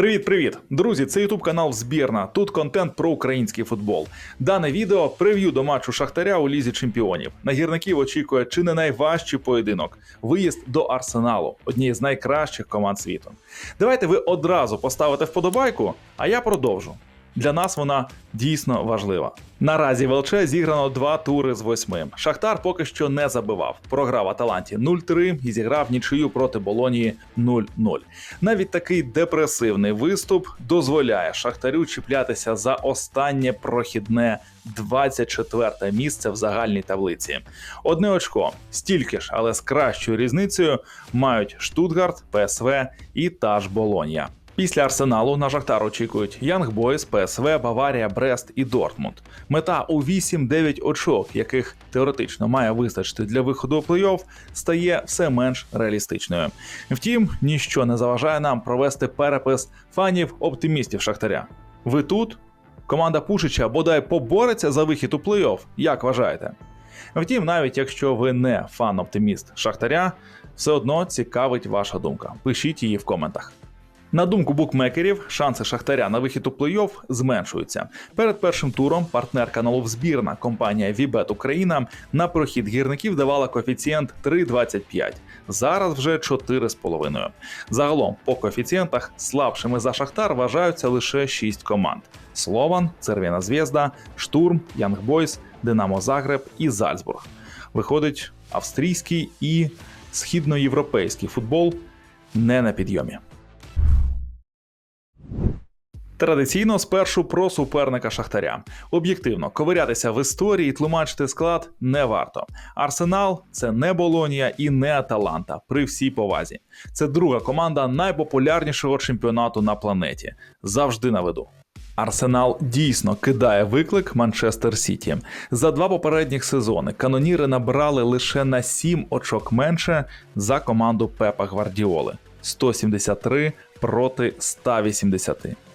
Привіт-привіт! Друзі, це ютуб канал Збірна. Тут контент про український футбол. Дане відео прев'ю до матчу Шахтаря у лізі чемпіонів. На гірників очікує чи не найважчий поєдинок виїзд до Арсеналу, однієї з найкращих команд світу. Давайте ви одразу поставите вподобайку, а я продовжу. Для нас вона дійсно важлива. Наразі в ЛЧ зіграно два тури з восьми. Шахтар поки що не забивав. Програв Аталанті 0-3 і зіграв нічию проти Болонії 0-0. Навіть такий депресивний виступ дозволяє Шахтарю чіплятися за останнє прохідне 24 місце в загальній таблиці. Одне очко стільки ж, але з кращою різницею мають Штутгарт, ПСВ і та ж Болонія. Після арсеналу на Шахтар очікують Янг Бойс, ПСВ, Баварія, Брест і Дортмунд. Мета у 8-9 очок, яких теоретично має вистачити для виходу у плей-офф, стає все менш реалістичною. Втім, ніщо не заважає нам провести перепис фанів оптимістів Шахтаря. Ви тут? Команда Пушича бодай побореться за вихід у плей-офф, як вважаєте? Втім, навіть якщо ви не фан-оптиміст Шахтаря, все одно цікавить ваша думка. Пишіть її в коментах. На думку букмекерів, шанси Шахтаря на вихід у плей-офф зменшуються. Перед першим туром партнер каналу збірна компанія Вібет Україна на прохід гірників давала коефіцієнт 3,25. Зараз вже 4,5. Загалом по коефіцієнтах слабшими за Шахтар вважаються лише 6 команд: Слован, Цервіна Звєзда, Штурм, Янгбойс, Динамо Загреб і Зальцбург. Виходить, австрійський і східноєвропейський футбол не на підйомі. Традиційно спершу про суперника Шахтаря. Об'єктивно, ковирятися в історії тлумачити склад не варто. Арсенал це не Болонія і не Аталанта при всій повазі. Це друга команда найпопулярнішого чемпіонату на планеті. Завжди на виду. Арсенал дійсно кидає виклик Манчестер Сіті. За два попередніх сезони каноніри набрали лише на 7 очок менше за команду Пепа Гвардіоли 173 проти 180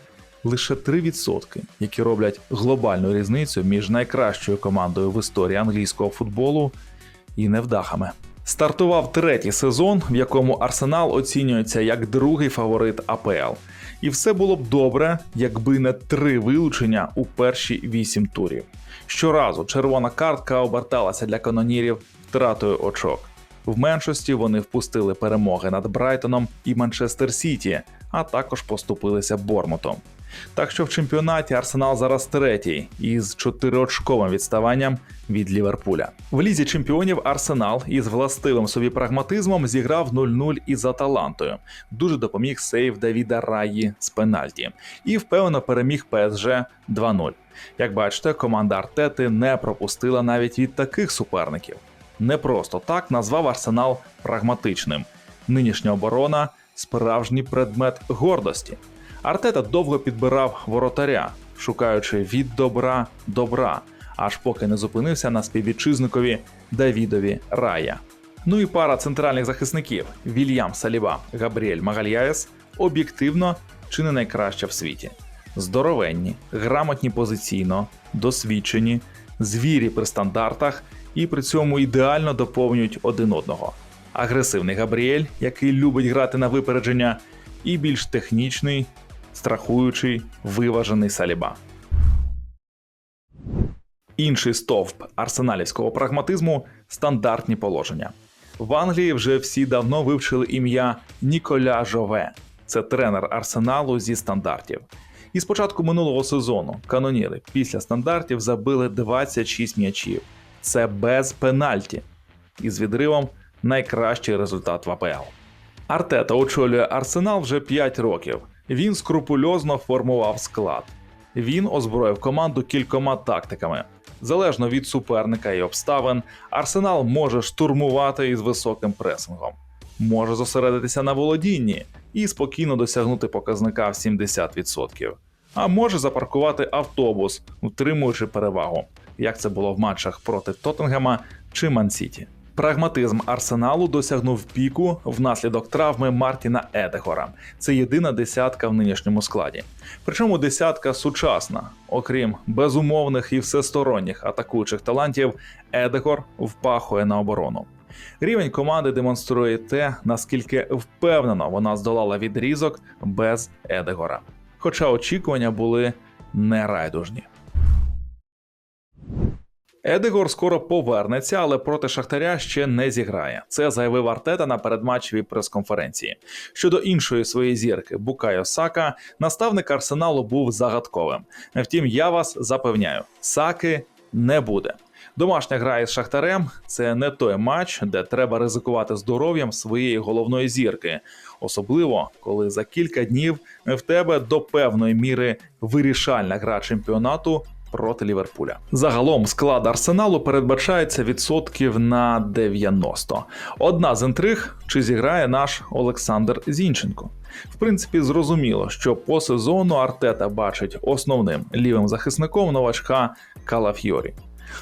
лише 3%, які роблять глобальну різницю між найкращою командою в історії англійського футболу і невдахами. Стартував третій сезон, в якому Арсенал оцінюється як другий фаворит АПЛ. І все було б добре, якби не три вилучення у перші вісім турів. Щоразу червона картка оберталася для канонірів втратою очок. В меншості вони впустили перемоги над Брайтоном і Манчестер Сіті, а також поступилися Бормутом. Так що в чемпіонаті Арсенал зараз третій із чотириочковим відставанням від Ліверпуля. В лізі чемпіонів Арсенал із властивим собі прагматизмом зіграв 0-0 із Аталантою. Дуже допоміг сейв Давіда Раї з пенальті і впевнено переміг ПСЖ 2-0. Як бачите, команда Артети не пропустила навіть від таких суперників. Не просто так назвав Арсенал прагматичним. Нинішня оборона справжній предмет гордості. Артета довго підбирав воротаря, шукаючи від добра добра, аж поки не зупинився на співвітчизникові Давідові Рая. Ну і пара центральних захисників Вільям Саліба, Габріель Магальяєс об'єктивно чи не найкраща в світі. Здоровенні, грамотні позиційно, досвідчені, звірі при стандартах і при цьому ідеально доповнюють один одного. Агресивний Габріель, який любить грати на випередження, і більш технічний, страхуючий, виважений Саліба. Інший стовп арсеналівського прагматизму стандартні положення. В Англії вже всі давно вивчили ім'я Ніколя Жове. Це тренер арсеналу зі стандартів. І з початку минулого сезону каноніри після стандартів забили 26 м'ячів. Це без пенальті. І з відривом найкращий результат в АПЛ. Артета очолює арсенал вже 5 років. Він скрупульозно формував склад. Він озброїв команду кількома тактиками. Залежно від суперника і обставин, арсенал може штурмувати із високим пресингом, може зосередитися на володінні і спокійно досягнути показника в 70%. А може запаркувати автобус, утримуючи перевагу, як це було в матчах проти Тоттенгема чи Мансіті. Прагматизм арсеналу досягнув піку внаслідок травми Мартіна Едегора. Це єдина десятка в нинішньому складі. Причому десятка сучасна, окрім безумовних і всесторонніх атакуючих талантів, Едегор впахує на оборону. Рівень команди демонструє те, наскільки впевнено вона здолала відрізок без Едегора. Хоча очікування були нерайдужні. Едегор скоро повернеться, але проти Шахтаря ще не зіграє. Це заявив Артета на передматчевій прес-конференції. Щодо іншої своєї зірки Букайо Сака, наставник арсеналу був загадковим. Втім, я вас запевняю, Саки не буде. Домашня гра із Шахтарем це не той матч, де треба ризикувати здоров'ям своєї головної зірки, особливо коли за кілька днів в тебе до певної міри вирішальна гра чемпіонату проти Ліверпуля. Загалом склад арсеналу передбачається відсотків на 90. Одна з інтриг, чи зіграє наш Олександр Зінченко. В принципі, зрозуміло, що по сезону Артета бачить основним лівим захисником новачка Калафьорі.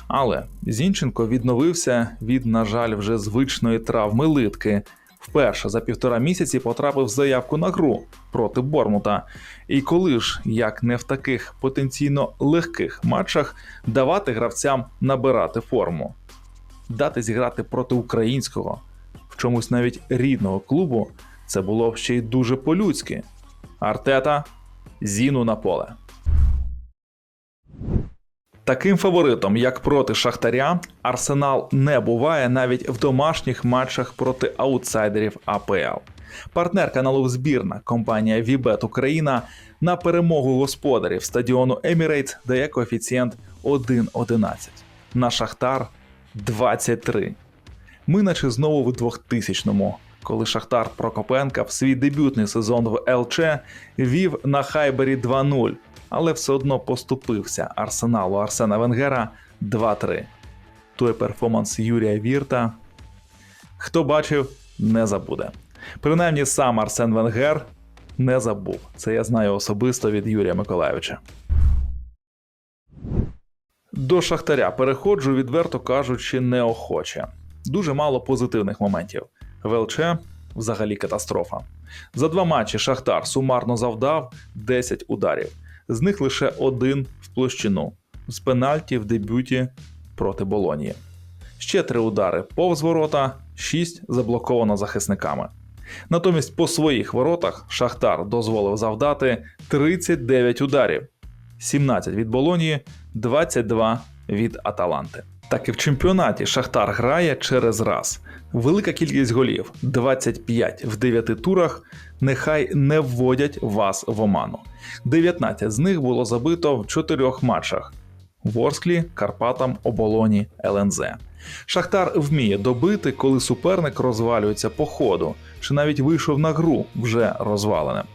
Але Зінченко відновився від, на жаль, вже звичної травми литки. Вперше за півтора місяці потрапив заявку на гру проти Бормута. І коли ж, як не в таких потенційно легких матчах, давати гравцям набирати форму, дати зіграти проти українського, в чомусь навіть рідного клубу, це було ще й дуже по-людськи. Артета зіну на поле. Таким фаворитом, як проти Шахтаря, Арсенал не буває навіть в домашніх матчах проти аутсайдерів АПЛ. Партнер каналу збірна компанія Вібет Україна на перемогу господарів стадіону Емірейтс дає коефіцієнт 1,11. На Шахтар 23. Ми наче знову в 2000-му, коли Шахтар Прокопенка в свій дебютний сезон в ЛЧ вів на Хайбері 2-0, але все одно поступився арсеналу Арсена Венгера 2-3. Той перформанс Юрія Вірта. Хто бачив, не забуде. Принаймні сам Арсен Венгер не забув. Це я знаю особисто від Юрія Миколайовича. До Шахтаря переходжу, відверто кажучи, неохоче. Дуже мало позитивних моментів. ВЛЧ взагалі катастрофа. За два матчі Шахтар сумарно завдав 10 ударів, з них лише один в площину з пенальті в дебюті проти Болонії. Ще три удари повз ворота, 6 заблоковано захисниками. Натомість по своїх воротах Шахтар дозволив завдати 39 ударів, 17 від Болонії, 22 від Аталанти. Так і в чемпіонаті Шахтар грає через раз. Велика кількість голів 25 в 9 турах. Нехай не вводять вас в оману. 19 з них було забито в 4 матчах: Ворсклі, Карпатам, Оболоні, ЛНЗ. Шахтар вміє добити, коли суперник розвалюється по ходу, чи навіть вийшов на гру вже розваленим.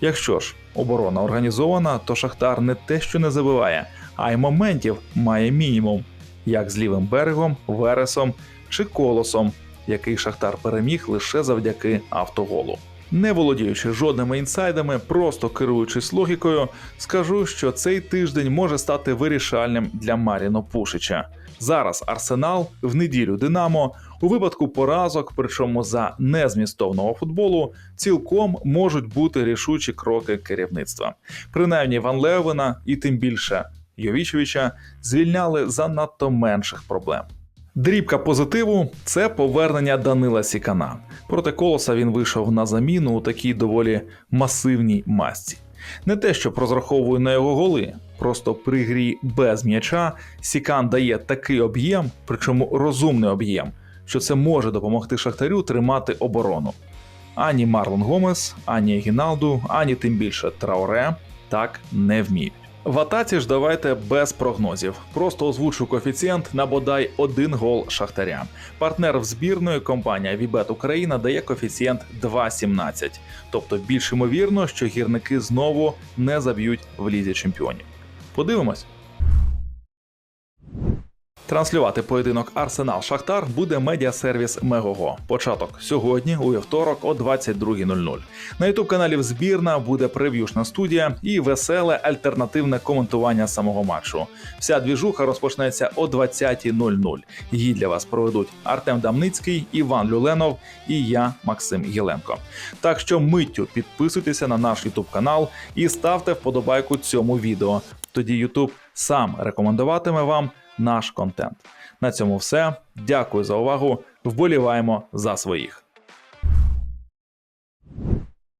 Якщо ж оборона організована, то Шахтар не те, що не забиває, а й моментів має мінімум, як з лівим берегом, Вересом чи колосом, який Шахтар переміг лише завдяки автоголу. Не володіючи жодними інсайдами, просто керуючись логікою, скажу, що цей тиждень може стати вирішальним для Маріно Пушича. Зараз Арсенал в неділю Динамо у випадку поразок, причому за незмістовного футболу, цілком можуть бути рішучі кроки керівництва. Принаймні Ван Левина і тим більше Йовічевича звільняли за надто менших проблем. Дрібка позитиву це повернення Данила Сікана. Проти колоса він вийшов на заміну у такій доволі масивній масці. Не те, що розраховую на його голи, просто при грі без м'яча Сікан дає такий об'єм, причому розумний об'єм, що це може допомогти Шахтарю тримати оборону. Ані Марлон Гомес, ані Гіналду, ані тим більше Трауре так не вміють. В атаці ж давайте без прогнозів. Просто озвучу коефіцієнт на бодай один гол Шахтаря. Партнер в збірної компанія Вібет Україна дає коефіцієнт 2,17. Тобто більш ймовірно, що гірники знову не заб'ють в лізі чемпіонів. Подивимось. Транслювати поєдинок Арсенал Шахтар буде медіасервіс Мегого. Початок сьогодні, у вівторок о 22.00. На ютуб каналі Збірна буде прев'юшна студія і веселе альтернативне коментування самого матчу. Вся двіжуха розпочнеться о 20.00. Її для вас проведуть Артем Дамницький, Іван Люленов і я, Максим Єленко. Так що миттю підписуйтеся на наш ютуб канал і ставте вподобайку цьому відео. Тоді Ютуб сам рекомендуватиме вам наш контент. На цьому все. Дякую за увагу. вболіваємо за своїх.